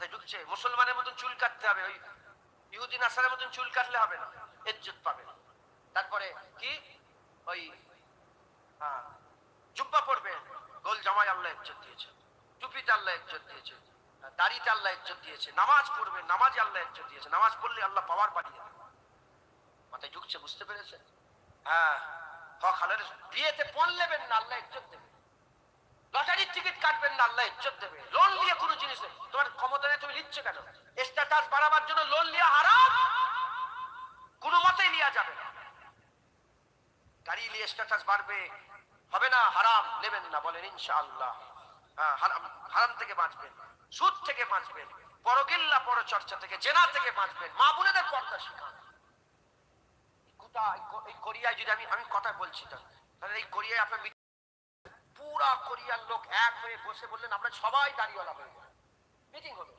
মাথায় ঢুকছে, মুসলমানের মতন চুল কাটতে হবে, ওই ইহুদি নাসারের মতন চুল কাটলে হবে না, ইজ্জত পাবে। তারপরে কি? ওই জুব্বা পড়বে গোল জামাই আল্লাহ ইজ্জত দিয়েছে, টুপিতে আল্লাহ ইজ্জত দিয়েছে দাড়িতে আল্লাহ ইজ্জত দিয়েছে, নামাজ পড়বে, নামাজ আল্লাহ ইজ্জত দিয়েছে, নামাজ পড়লে আল্লাহ পাওয়ার বাড়িয়ে মাথায় ঢুকছে, বুঝতে পেরেছে হ্যাঁ হক হালাল বিয়েতে পণ নেবেন না, আল্লাহ ইজ্জত দেবে। লটারির টিকিট কাটবেন না আল্লাহ ইজ্জত দেবে। লোন নিয়ে কোনো তোমার ক্ষমতা নেই তুমি নিচ্ছ কেন? স্ট্যাটাস বাড়াবার জন্য লোন নিয়ে হারাম? কোনো মতেই নেওয়া যাবে না। গাড়ি নিয়ে স্ট্যাটাস বাড়বে। হবে না হারাম নেবেন না বলেন ইনশাআল্লাহ। হ্যাঁ, হারাম হারাম থেকে বাঁচবেন সুদ থেকে বাঁচবেন পরগিল্লা পরচর্চা থেকে জেনা থেকে বাঁচবেন মা বোনেদের পর্দা শিখান। কোথা এই কোরিয়ায় যদি আমি আমি কথা বলছি না তাহলে এই কোরিয়ায় আপনার পুরা কোরিয়ার লোক এক হয়ে বসে বললেন, আমরা সবাই দাঁড়িয়েওয়ালা হয়ে যাব। মিটিং হবে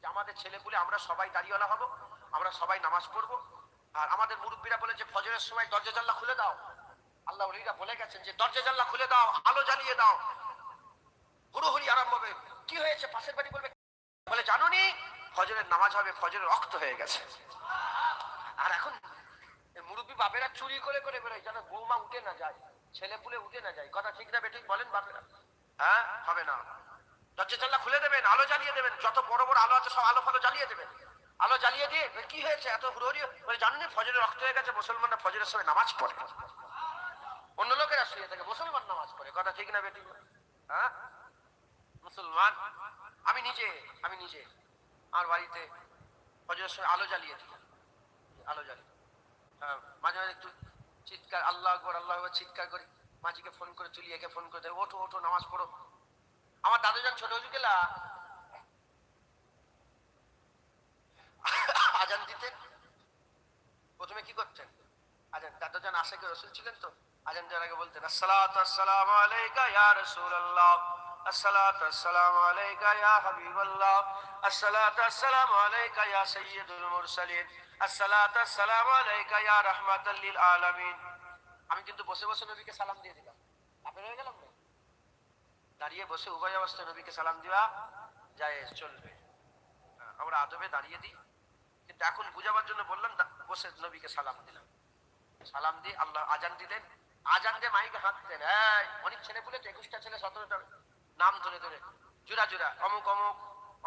যে আমাদের ছেলেপুলে আমরা সবাই দাঁড়িয়েওয়ালা হব, আমরা সবাই নামাজ পড়ব। আর আমাদের মুরব্বীরা বলে যে, ফজরের সময় দরজা জানলা খুলে দাও। আল্লাহ ওলিরা বলে গেছেন যে, দরজা জানলা খুলে দাও, আলো জ্বালিয়ে দাও। হুড়োহুড়ি আরম্ভ হবে। কি হয়েছে? পাশের বাড়ি বলবে, বলে জানো নি ফজরের নামাজ হবে, ফজরের রক্ত হয়ে গেছে। আর এখন মুরব্বী বাপেরা চুরি করে করে বেরোয় যেন বৌমা উঠে না যায়। ছেলে পুলে উঠে না যায়। কথা ঠিক না বেঠিক বলেন বাপেরা। হ্যাঁ? হবে না। দরজা জানলা খুলে দেবেন আলো জ্বালিয়ে দেবেন। যত বড় বড় আলো আছে সব আলো ফালো জ্বালিয়ে দেবেন। আলো জ্বালিয়ে দিয়ে কি হয়েছে? এত হুড়োহুড়ি? বলে জানেন ফজরের রক্ত হয়ে গেছে মুসলমানরা ফজরের সময় নামাজ পড়ে। অন্য লোকেরা শুয়ে থাকে মুসলমান নামাজ পড়ে। কথা ঠিক না বেঠিক হ্যাঁ? মুসলমান? আমি নিজে আমি নিজে। আমার বাড়িতে ফজরের সময় আলো জ্বালিয়ে দিই। আলো জ্বালিয়ে হ্যাঁ, মাঝে মাঝে একটু চিৎকার, আল্লাহ আকবর, আল্লাহ চিৎকার করি মাঝিকে ফোন করে তুলি একে ফোন করে, দেয়, ওঠো ওঠো, নামাজ পড়ো। আমার দাদু যান ছোট গেলা আজান দিতেন? প্রথমে কি করতেন? আজান, দাদু যান আশেকে রসুল ছিলেন তো? আজান দেওয়ার আগে বলতেন, আসসালাতু আসসালামু আলাইকা ইয়া রাসূলুল্লাহ। আসসালাতু আসসালামু আলাইকা ইয়া হাবিবাল্লাহ। আসসালাতু আসসালামু আলাইকা ইয়া সাইয়্যিদুল মুরসালিন। আসসালাতু আলাইকা ইয়া রাহমাতাল লিল আলামিন। আমি কিন্তু বসে বসে নবীকে সালাম দিয়ে দিলাম। আপনি হয়ে গেলাম দাঁড়িয়ে বসে উভয় অবস্থায় নবীকে সালাম দেওয়া যায় চলবে। হ্যাঁ, আমরা আদবে দাঁড়িয়ে দিই। কিন্তু এখন বুঝাবার জন্য বললাম বসে নবীকে সালাম দিলাম। সালাম দিয়ে আল্লাহ আজান দিলেন। আজান দিয়ে মাইকে হাত দিলেন এই অনেক ছেলে পুলে তো একুশটা ছেলে সতেরোটা নাম ধরে ধরে। জুরা জুরা অমুক অমুক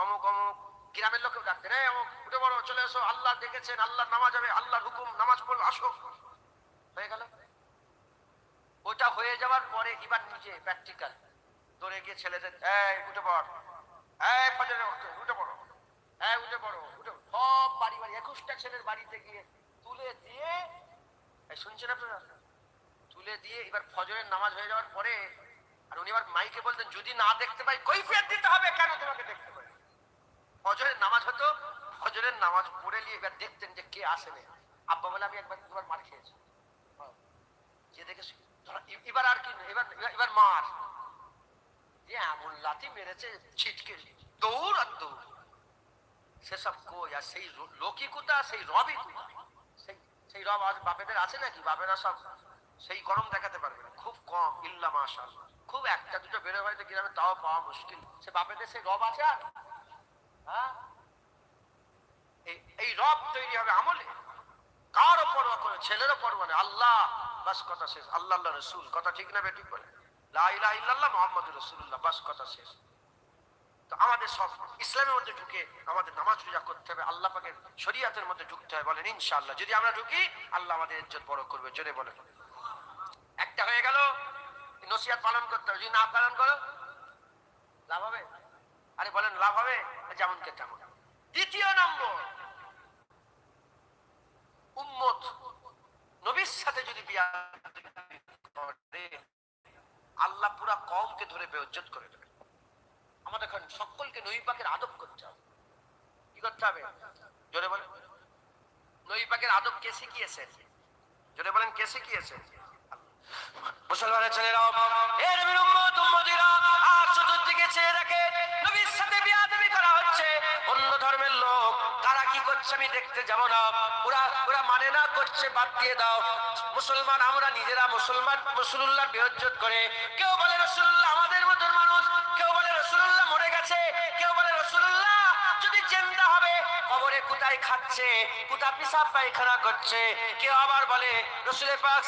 অমুক অমুক। গ্রামের লোকেও ডাকতেন অমুক উঠে বড় চলে এসো, আল্লাহ দেখেছেন আল্লাহ নামাজ হবে, আল্লাহর হুকুম, নামাজ পড়ো, আসো। হয়ে গেল। ওটা হয়ে যাওয়ার পরে এবার নিজে প্র্যাকটিক্যাল দৌড়ে গিয়ে ছেলেদের উঠে পড় ফজরে উঠে পড়ো উঠে পড়ো, উঠে সব বাড়ি বাড়ি, একুশটা ছেলের বাড়িতে গিয়ে তুলে দিয়ে শুনছেন আপনারা? তুলে দিয়ে এবার ফজরের নামাজ হয়ে যাওয়ার পরে, আর উনি আবার মাইকে বলতেন, যদি না দেখতে পাই, কৈফিয়ত দিতে হবে, কেন তোমাকে দেখতে ফজরের নামাজ হতো ফজরের নামাজ পড়ে নিয়ে এবার দেখতেন যে কে আসে না আব্বা বলে আমি একবার দুবার মার খেয়েছি। হ্যাঁ। যে দেখে ধরো, এ- এবার আর কি এবার এবার- মার। যে এমন লাথি মেরেছে ছিটকে দৌড় আর দৌড়। সেসব কই আর সেই লো- লোকই কুতা সেই রবই সেই সেই রব আজ বাপেদের আছে নাকি? বাপেরা সব সেই গরম দেখাতে পারবে না। খুব কম ইল্লা মাশাল খুব একটা দুটো বেরো হয়তো গ্রামে তাও পাওয়া মুশকিল। সে বাপেদের সেই রব আছে আর? এই- এই রব তৈরি হবে আমলে। কারও পরোয়া করে, ছেলেরও পরোয়া নেই আল্লাহ, বাস কথা শেষ। আল্লাহ রসুল। কথা ঠিক না বেঠিক বলে? মুহাম্মাদুর রাসূলুল্লাহ, বাস কথা শেষ। তো আমাদের সব ইসলামের মধ্যে ঢুকে আমাদের নামাজ পূজা করতে হবে। আল্লাহ পাকের শরিয়াতের মধ্যে ঢুকতে হবে বলেন, ইনশাআল্লাহ। যদি আমরা ঢুকি, আল্লাহ আমাদের ইজ্জত বড় করবে। জোরে বলেন। একটা হয়ে গেল। নসিহাত পালন করতে হবে। যদি না পালন করো, লাভ হবে? আরে বলেন, লাভ হবে? যেমন কে তেমন দ্বিতীয় নম্বর, উম্মত নবীর সাথে যদি বিয়া আল্লাহ পুরা কমকে ধরে বেউজ্জত করে দেবে। আমাদের এখন সকলকে নবী পাকের আদব করতে হবে। কি করতে হবে? জোরে বলেন। নবী পাকের আদব কে শিখিয়েছেন? জোরে বলেন, কে শিখিয়েছেন? মুসলমানের ছেলেরাও, এ নবীর উম্মত আর চতুর্দিকে চেয়ে দেখে করছে আমি দেখতে যাব না। ওরা ওরা মানে না করছে, বাদ দিয়ে দাও। মুসলমান, আমরা নিজেরা মুসলমান রসুল্লাহ বেহজত করে। কেউ বলে রসুল্লাহ আমাদের মতন মানুষ, কেউ বলে রসুল্লাহ মরে গেছে, কেউ বলে রসুল্লাহ যদি হবে, কবরে কোথায় খাচ্ছে? পিসাব পায়খানা করছে? কেউ আবার বলে, রসুলের পাক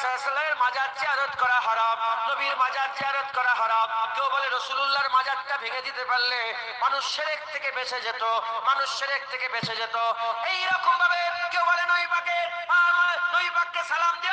মাজার জিয়ারত করা হারাম, নবীর মাজার জিয়ারত করা হারাম। কেউ বলে, রসুলুল্লাহর মাজারটা ভেঙে দিতে পারলে মানুষ সেরেক থেকে বেঁচে যেত, মানুষ সেরেক থেকে বেঁচে যেত। এই রকম ভাবে কেউ বলে নই সালাম দেওয়া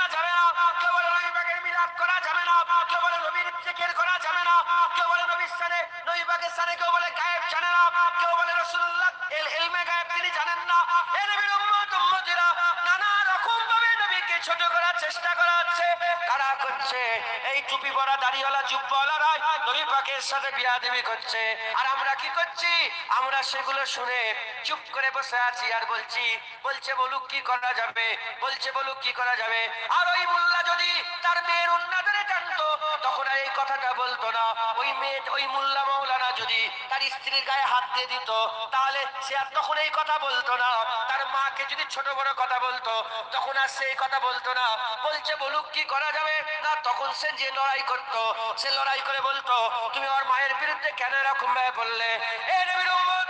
কারা করছে? এই টুপি পরা দাড়িওয়ালা জুব্বাওয়ালারা নবী পাকের সাথে বিয়াদবি করছে। আর আমরা কি করছি? আমরা সেগুলো শুনে চুপ করে বসে আছি আর বলছি, বলছে বলুক কি করা যাবে, বলছে বলুক কি করা যাবে। আর ওই মোল্লা যদি তার মেয়ের উন্নাদরে জানতো তখন আর এই কথাটা বলতো না। ওই মেয়ে, ওই মোল্লা মৌলানা যদি তার স্ত্রীর গায়ে হাত দিয়ে দিত, তাহলে সে আর তখন এই কথা বলতো না। তার মাকে যদি ছোট বড় কথা বলতো, তখন আর সেই কথা বলতো না। বলছে বলুক কি করা যাবে। না তখন সে যে লড়াই করতো, সে লড়াই করে বলতো, তুমি আমার মায়ের বিরুদ্ধে কেন এরকম ভাবে বললে এ নবীর উম্মত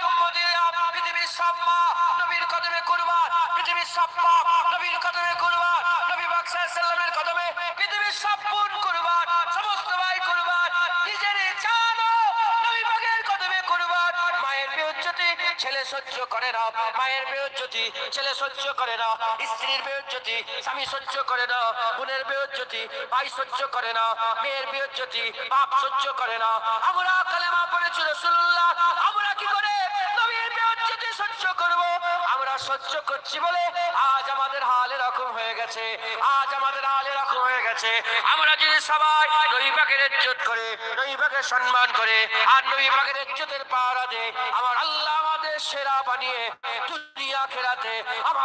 পৃথিবীর সব মা নবীর কদমে কুরবান, পৃথিবীর সব নবীর কদমে কুরবান, নবী বাদশাহ সাল্লামের কদমে পৃথিবীর সব বোন ছেলে সহ্য করে না, মায়ের বিউজ্জতি ছেলে সহ্য করে না, স্ত্রীর বিউজ্জতি স্বামী সহ্য করে না, বোনের বিউজ্জতি ভাই সহ্য করে না, মেয়ের বিউজ্জতি বাপ সহ্য করে না। আমরা কালেমা পড়েছি রাসূলুল্লাহ, আমরা কি করে নবীর বিউজ্জতি সহ্য করব? আমরা সহ্য করছি বলে আজ আমাদের হাল এরকম হয়ে গেছে, আজ আমাদের হাল এরকম হয়ে গেছে। আমরা যদি সবাই পাকের ইজ্জত করে পাকের সম্মান করে, আর পাকের ইজ্জতের পাহারা দেয়, আমার আল্লাহ সেরা বানিয়ে দুনিয়া খেলাতে আমার